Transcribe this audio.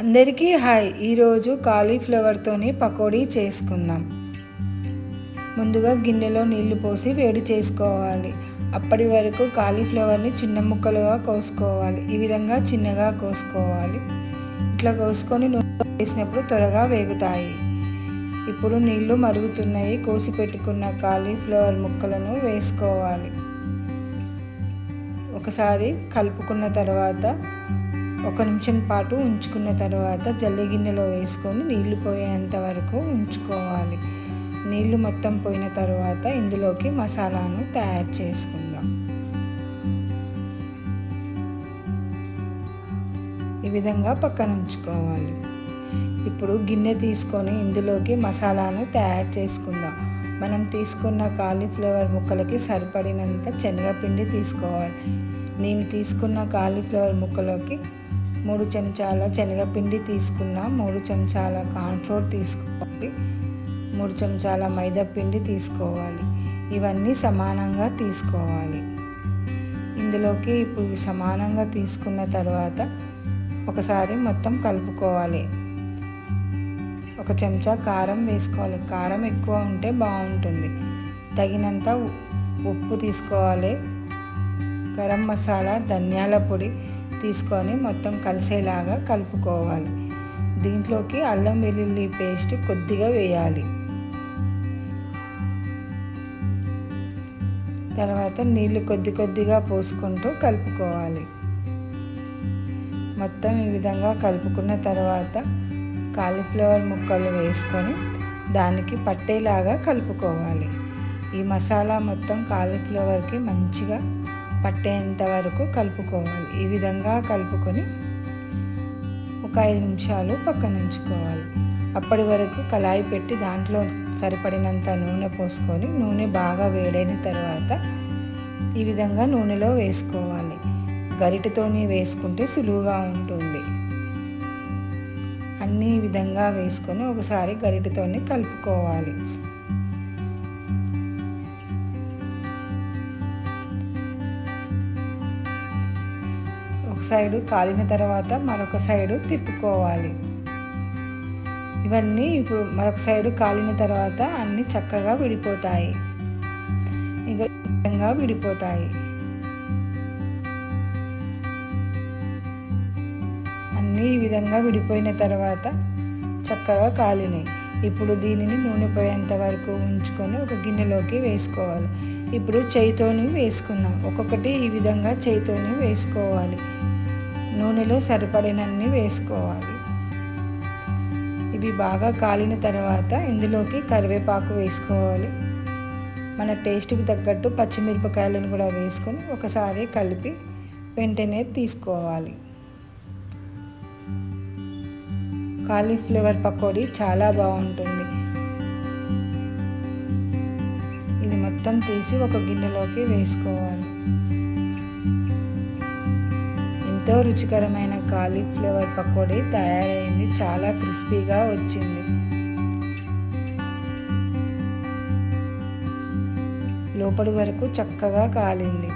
అందరికీ హాయ్. ఈరోజు కాలీఫ్లవర్తోని పకోడీ చేసుకుందాం. ముందుగా గిన్నెలో నీళ్ళు పోసి వేడి చేసుకోవాలి. అప్పటి వరకు కాలీఫ్లవర్ని చిన్న ముక్కలుగా కోసుకోవాలి. ఈ విధంగా చిన్నగా కోసుకోవాలి. ఇట్లా కోసుకొని నూనె వేసినప్పుడు త్వరగా వేగుతాయి. ఇప్పుడు నీళ్ళు మరుగుతున్నాయి. కోసి పెట్టుకున్న కాలీఫ్లవర్ ముక్కలను వేసుకోవాలి. ఒకసారి కలుపుకున్న తర్వాత ఒక నిమిషం పాటు ఉంచుకున్న తర్వాత జల్లి గిన్నెలో వేసుకొని నీళ్ళు పోయేంత వరకు ఉంచుకోవాలి. నీళ్ళు మొత్తం పోయిన తర్వాత ఇందులోకి మసాలాను తయారు చేసుకుందాం. ఈ విధంగా పక్కన ఉంచుకోవాలి. ఇప్పుడు గిన్నె తీసుకొని ఇందులోకి మసాలాను తయారు చేసుకుందాం. మనం తీసుకున్న కాలీఫ్లవర్ ముక్కలకి సరిపడినంత శనగపిండి తీసుకోవాలి. నేను తీసుకున్న కాలీఫ్లవర్ ముక్కలోకి మూడు చెంచాల శనగపిండి తీసుకున్న మూడు చెంచాల కార్న్ఫ్లోర్ తీసుకోవాలి మూడు చెంచాల మైదా పిండి తీసుకోవాలి. ఇవన్నీ సమానంగా తీసుకోవాలి. ఇందులోకి ఇప్పుడు సమానంగా తీసుకున్న తర్వాత ఒకసారి మొత్తం కలుపుకోవాలి. ఒక చెంచా కారం వేసుకోవాలి. కారం ఎక్కువ ఉంటే బాగుంటుంది. తగినంత ఉప్పు తీసుకోవాలి. గరం మసాలా ధనియాల పొడి తీసుకొని మొత్తం కలిసేలాగా కలుపుకోవాలి. దీంట్లోకి అల్లం వెల్లుల్లి పేస్ట్ కొద్దిగా వేయాలి. తర్వాత నీళ్ళు కొద్ది కొద్దిగా పోసుకుంటూ కలుపుకోవాలి. మొత్తం ఈ విధంగా కలుపుకున్న తర్వాత కాలీఫ్లవర్ ముక్కలు వేసుకొని దానికి పట్టేలాగా కలుపుకోవాలి. ఈ మసాలా మొత్తం కాలీఫ్లవర్కి మంచిగా పట్టేంత వరకు కలుపుకోవాలి. ఈ విధంగా కలుపుకొని ఒక ఐదు నిమిషాలు పక్కన ఉంచుకోవాలి. అప్పటి వరకు కళాయి పెట్టి దాంట్లో సరిపడినంత నూనె పోసుకొని నూనె బాగా వేడైన తర్వాత ఈ విధంగా నూనెలో వేసుకోవాలి. గరిటతోని వేసుకుంటే సులువుగా ఉంటుంది. అన్ని విధంగా వేసుకొని ఒకసారి గరిటతోనే కలుపుకోవాలి. సైడు కాలిన తర్వాత మరొక సైడు తిప్పుకోవాలి. ఇవన్నీ ఇప్పుడు మరొక సైడు కాలిన తర్వాత అన్నీ చక్కగా విడిపోతాయి. ఇక విధంగా విడిపోతాయి. అన్నీ ఈ విధంగా విడిపోయిన తర్వాత చక్కగా కాలినాయి ఇప్పుడు దీనిని నూనె పోయేంత వరకు ఉంచుకొని ఒక గిన్నెలోకి వేసుకోవాలి. ఇప్పుడు చేయితోని వేసుకున్నాం ఒక్కొక్కటి ఈ విధంగా చేయితోని వేసుకోవాలి. నూనెలో సరిపడినన్ని వేసుకోవాలి. ఇవి బాగా కాలిన తర్వాత ఇందులోకి కరివేపాకు వేసుకోవాలి. మన టేస్ట్కి తగ్గట్టు పచ్చిమిరపకాయలను కూడా వేసుకొని ఒకసారి కలిపి వెంటనే తీసుకోవాలి. కాలీఫ్లవర్ పకోడీ చాలా బాగుంటుంది. ఇది మొత్తం తీసి ఒక గిన్నెలోకి వేసుకోవాలి. ఎంతో రుచికరమైన కాలీఫ్లవర్ పకోడీ తయారైంది. చాలా క్రిస్పీగా వచ్చింది. లోపలి వరకు చక్కగా కాలింది.